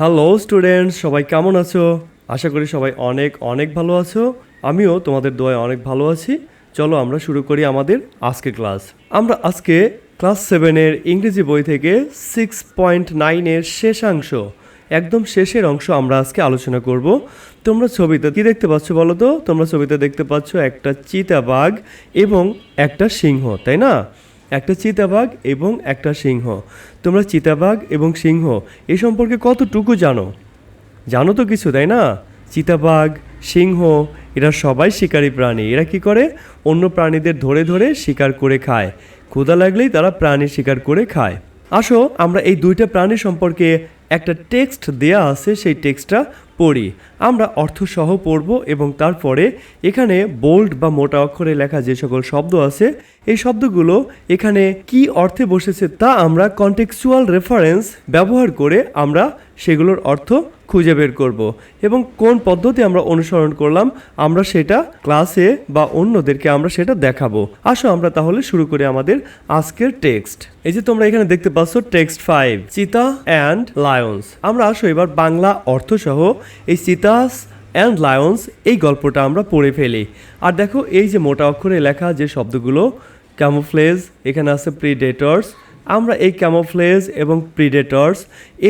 Hello students সবাই কেমন আছো? আশা করি সবাই অনেক অনেক ভালো আছো। আমিও তোমাদের দোয়ায় অনেক ভালো আছি। চলো আমরা শুরু করি আমাদের আজকে ক্লাস। আমরা আজকে ক্লাস সেভেনের ইংরেজি বই থেকে সিক্স পয়েন্ট নাইনের শেষাংশ একদম শেষের অংশ আমরা আজকে আলোচনা করব। তোমরা ছবিতে কি দেখতে পাচ্ছ বলো তো? তোমরা ছবিতে দেখতে পাচ্ছ একটা চিতাবাঘ এবং একটা সিংহ, তাই না? একটা চিতাবাঘ এবং একটা সিংহ। তোমরা চিতাবাঘ এবং সিংহ, এ সম্পর্কে কতটুকু জানো? জানো তো কিছু, তাই না? চিতাবাঘ, সিংহ, এরা সবাই শিকারী প্রাণী। এরা কি করে? অন্য প্রাণীদের ধরে ধরে শিকার করে খায়। ক্ষুধা লাগলেই তারা প্রাণী শিকার করে খায়। আসো, আমরা এই দুইটা প্রাণী সম্পর্কে একটা টেক্সট দেয়া আছে, সেই টেক্সটটা পড়ি। আমরা অর্থ সহ পড়ব এবং তারপরে এখানে বোল্ড বা মোটা অক্ষরে লেখা যে সকল শব্দ আছে, এই শব্দগুলো এখানে কি অর্থে বসেছে তা আমরা কন্টেক্সুয়াল রেফারেন্স ব্যবহার করে আমরা সেগুলোর অর্থ খুঁজে বের করব। এবং কোন পদ্ধতি আমরা অনুসরণ করলাম, আমরা সেটা ক্লাসে বা অন্যদেরকে আমরা সেটা দেখাবো। আসো আমরা তাহলে শুরু করি আমাদের আজকের টেক্সট। এই যে তোমরা এখানে দেখতে পাচ্ছ text five cheetah and lions আমরা আসো এবার বাংলা অর্থসহ এই চিতাস অ্যান্ড লায়ন্স এই গল্পটা আমরা পড়ে ফেলি। আর দেখো এই যে মোটা অক্ষরে লেখা যে শব্দগুলো ক্যামোফ্লেজ এখানে আছে প্রিডেটর্স আমরা এই ক্যামোফ্লেজ এবং প্রিডেটর্স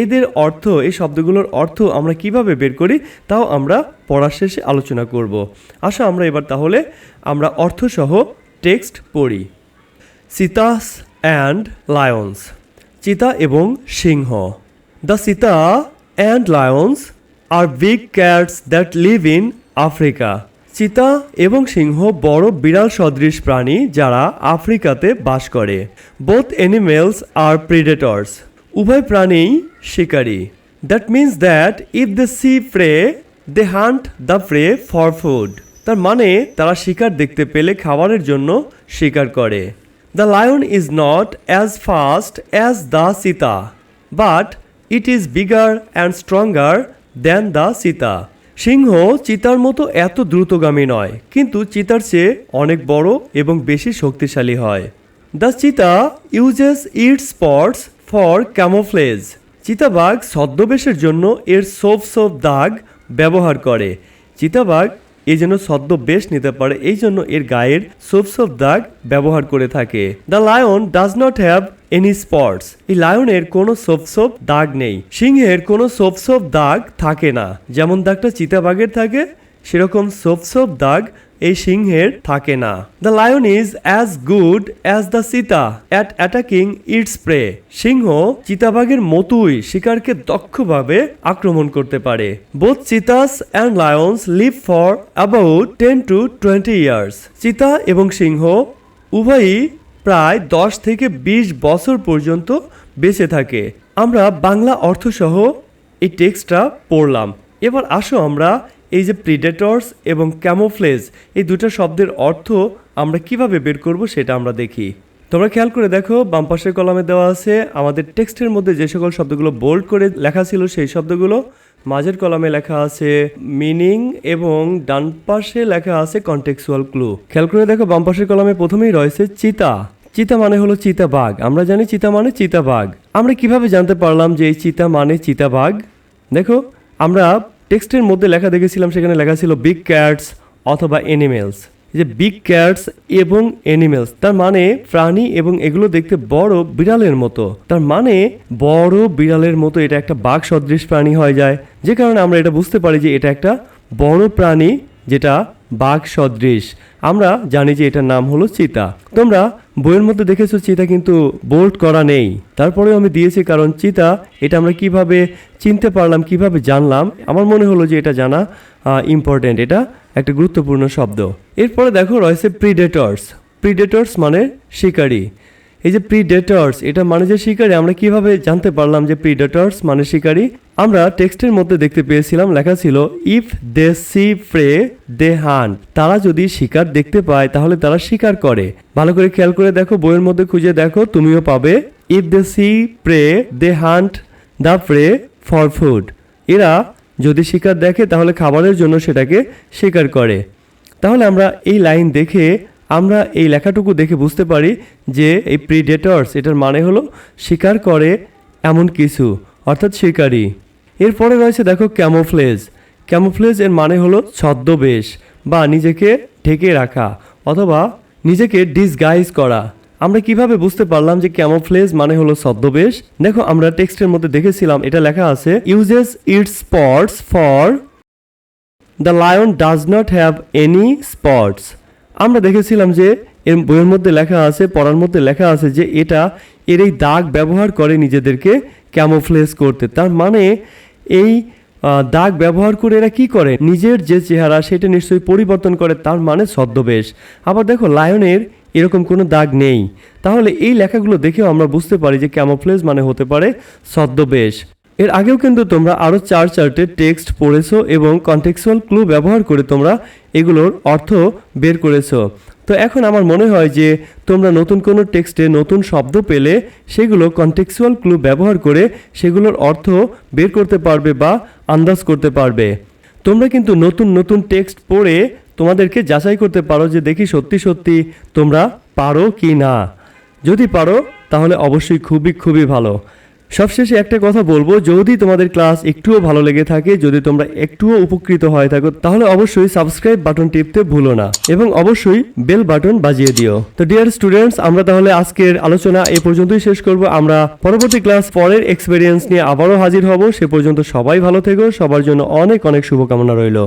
এদের অর্থ, এই শব্দগুলোর অর্থ আমরা কীভাবে বের করি, তাও আমরা পড়ার শেষে আলোচনা করব। আসো আমরা এবার তাহলে আমরা অর্থসহ টেক্সট পড়ি। সিতাস অ্যান্ড লায়ন্স চিতা এবং সিংহ। The cheetah and lions are big cats that live in Africa চিতা এবং সিংহ বড় বিড়াল সদৃশ প্রাণী যারা আফ্রিকাতে বাস করে। বোথ অ্যানিমেলস আর প্রিডেটর্স উভয় প্রাণীই শিকারী। That means that if the see prey they hunt the prey for food তার মানে তারা শিকার দেখতে পেলে খাবারের জন্য শিকার করে। The lion is not as fast as the cheetah but it is bigger and stronger than the cheetah. সিংহ চিতার মতো এত দ্রুতগামী নয়, কিন্তু চিতার চেয়ে অনেক বড় এবং বেশি শক্তিশালী হয়। The cheetah uses its spots for camouflage. চিতাবাঘ ছদ্মবেশের জন্য এর সোপ সোপ দাগ ব্যবহার করে। চিতাবাঘ এই জন্য সদ্য ছদ্মবেশ নিতে পারে। এই জন্য এর গায়ের সোপ সোপ দাগ ব্যবহার করে থাকে। The lion does not have any spots. এই লায়নের কোনো সোপ সোপ দাগ নেই। সিংহের কোনো সোপ সোপ দাগ থাকে না। যেমন দাগটা চিতাবাঘের থাকে, সেরকম সোপ সোপ দাগ এই সিংহের থাকে না। The lion is as good as the cheetah at attacking its prey সিংহ চিতাবাঘের মতোই শিকারকে দক্ষভাবে আক্রমণ করতে পারে। Both cheetahs and lions live for about ten to twenty years চিতা এবং সিংহ উভয়ই প্রায় দশ থেকে বিশ বছর পর্যন্ত বেঁচে থাকে। আমরা বাংলা অর্থসহ এই টেক্সটটা পড়লাম। এবার আসো আমরা এই যে প্রিডেটর্স এবং ক্যামোফ্লেজ এই দুটো শব্দের অর্থ আমরা কীভাবে বের করব সেটা আমরা দেখি। তোমরা খেয়াল করে দেখো, বাম পাশের কলামে দেওয়া আছে, আমাদের টেক্সটের মধ্যে যে সকল শব্দগুলো বোল্ড করে লেখা ছিল সেই শব্দগুলো, মাঝের কলামে লেখা আছে মিনিং এবং ডান পাশে লেখা আছে কন্টেক্সুয়াল ক্লু খেয়াল করে দেখো, বাম পাশের কলামে প্রথমেই রয়েছে চিতা। চিতা মানে হলো চিতাবাঘ আমরা জানি চিতা মানে চিতাবাঘ আমরা কীভাবে জানতে পারলাম যে এই চিতা মানে চিতাবাঘ দেখো, আমরা টেক্সটের মধ্যে লেখা দেখেছিলাম, সেখানে লেখা ছিল বিগ ক্যাটস অথবা এনিমেলস যে বিগ ক্যাটস এবং এনিমেলস তার মানে প্রাণী এবং এগুলো দেখতে বড় বিড়ালের মতো। তার মানে বড় বিড়ালের মতো এটা একটা বাঘ সদৃশ প্রাণী হয়ে যায়। যে কারণে আমরা এটা বুঝতে পারি যে এটা একটা বড় প্রাণী যেটা বাঘ সদৃশ আমরা জানি যে এটার নাম হলো চিতা। তোমরা বইয়ের মধ্যে দেখেছ চিতা কিন্তু বোল্ড করা নেই। তারপরেও আমি দিয়েছি কারণ, চিতা, এটা আমরা কীভাবে চিনতে পারলাম, কীভাবে জানলাম? আমার মনে হলো যে এটা জানা ইম্পর্টেন্ট এটা একটা গুরুত্বপূর্ণ শব্দ। এরপরে দেখো রয়েছে প্রিডেটর্স প্রিডেটর্স মানে শিকারী। এই যে প্রিডেটর্স এটা মানে যে শিকারী, আমরা কীভাবে জানতে পারলাম যে প্রিডেটর্স মানে শিকারী? আমরা টেক্সটের মধ্যে দেখতে পেয়েছিলাম, লেখা ছিল if they see prey they hunt তারা যদি শিকার দেখতে পায়, তাহলে তারা শিকার করে। ভালো করে খেয়াল করে দেখো, বইয়ের মধ্যে খুঁজে দেখো, তুমিও পাবে if they see prey they hunt the prey for food এরা যদি শিকার দেখে, তাহলে খাবারের জন্য সেটাকে শিকার করে। তাহলে আমরা এই লাইন দেখে আমরা এই লেখাটুকু দেখে বুঝতে পারি যে এই প্রিডেটর্স এটার মানে হলো শিকার করে এমন কিছু, অর্থাৎ শিকারী। এরপরে রয়েছে দেখো ক্যামোফ্লেজ ক্যামোফ্লেজ এর মানে হলো ছদ্মবেশ বা নিজেকে ঢেকে রাখা অথবা নিজেকে ডিসগাইজ করা। আমরা কীভাবে বুঝতে পারলাম যে ক্যামোফ্লেজ মানে হলো ছদ্মবেশ? দেখো আমরা টেক্সটের মধ্যে দেখেছিলাম, এটা লেখা আছে uses its spots for the lion does not have any spots আমরা দেখেছিলাম যে এর বইয়ের মধ্যে লেখা আছে, পড়ার মধ্যে লেখা আছে যে এটা এর এই দাগ ব্যবহার করে নিজেদেরকে ক্যামোফ্লেস করতে। তার মানে এই দাগ ব্যবহার করে এরা কি করে? নিজের যে চেহারা সেটা নিশ্চয়ই পরিবর্তন করে, তার মানে ছদ্মবেশ। আবার দেখো, লায়নের এরকম কোনো দাগ নেই। তাহলে এই লেখাগুলো দেখেও আমরা বুঝতে পারি যে ক্যামোফ্লেজ মানে হতে পারে ছদ্মবেশ। এর আগেও কিন্তু তোমরা আরও চার চারটে টেক্সট পড়েছো এবং কন্টেক্সুয়াল ক্লু ব্যবহার করে তোমরা এগুলোর অর্থ বের করেছ। তো এখন আমার মনে হয় যে তোমরা নতুন কোনো টেক্সটে নতুন শব্দ পেলে সেগুলো কন্টেক্সুয়াল ক্লু ব্যবহার করে সেগুলোর অর্থ বের করতে পারবে বা আন্দাজ করতে পারবে। তোমরা কিন্তু নতুন নতুন টেক্সট পড়ে তোমাদেরকে যাচাই করতে পারো যে দেখি সত্যি সত্যি তোমরা পারো কি না। যদি পারো, তাহলে অবশ্যই খুবই খুবই ভালো। সবশেষে একটা কথা বলব, যদি তোমাদের ক্লাস একটুও ভালো লেগে থাকে, যদি তোমরা একটুও উপকৃত হয়ে থাকো, তাহলে অবশ্যই সাবস্ক্রাইব বাটন টিপতে ভুলো না এবং অবশ্যই বেল বাটন বাজিয়ে দিও। তো ডিয়ার স্টুডেন্টস আমরা তাহলে আজকের আলোচনা এ পর্যন্তই শেষ করব। আমরা পরবর্তী ক্লাস পরের এক্সপিরিয়েন্স নিয়ে আবারও হাজির হব। সে পর্যন্ত সবাই ভালো থেকো, সবার জন্য অনেক অনেক শুভকামনা রইল।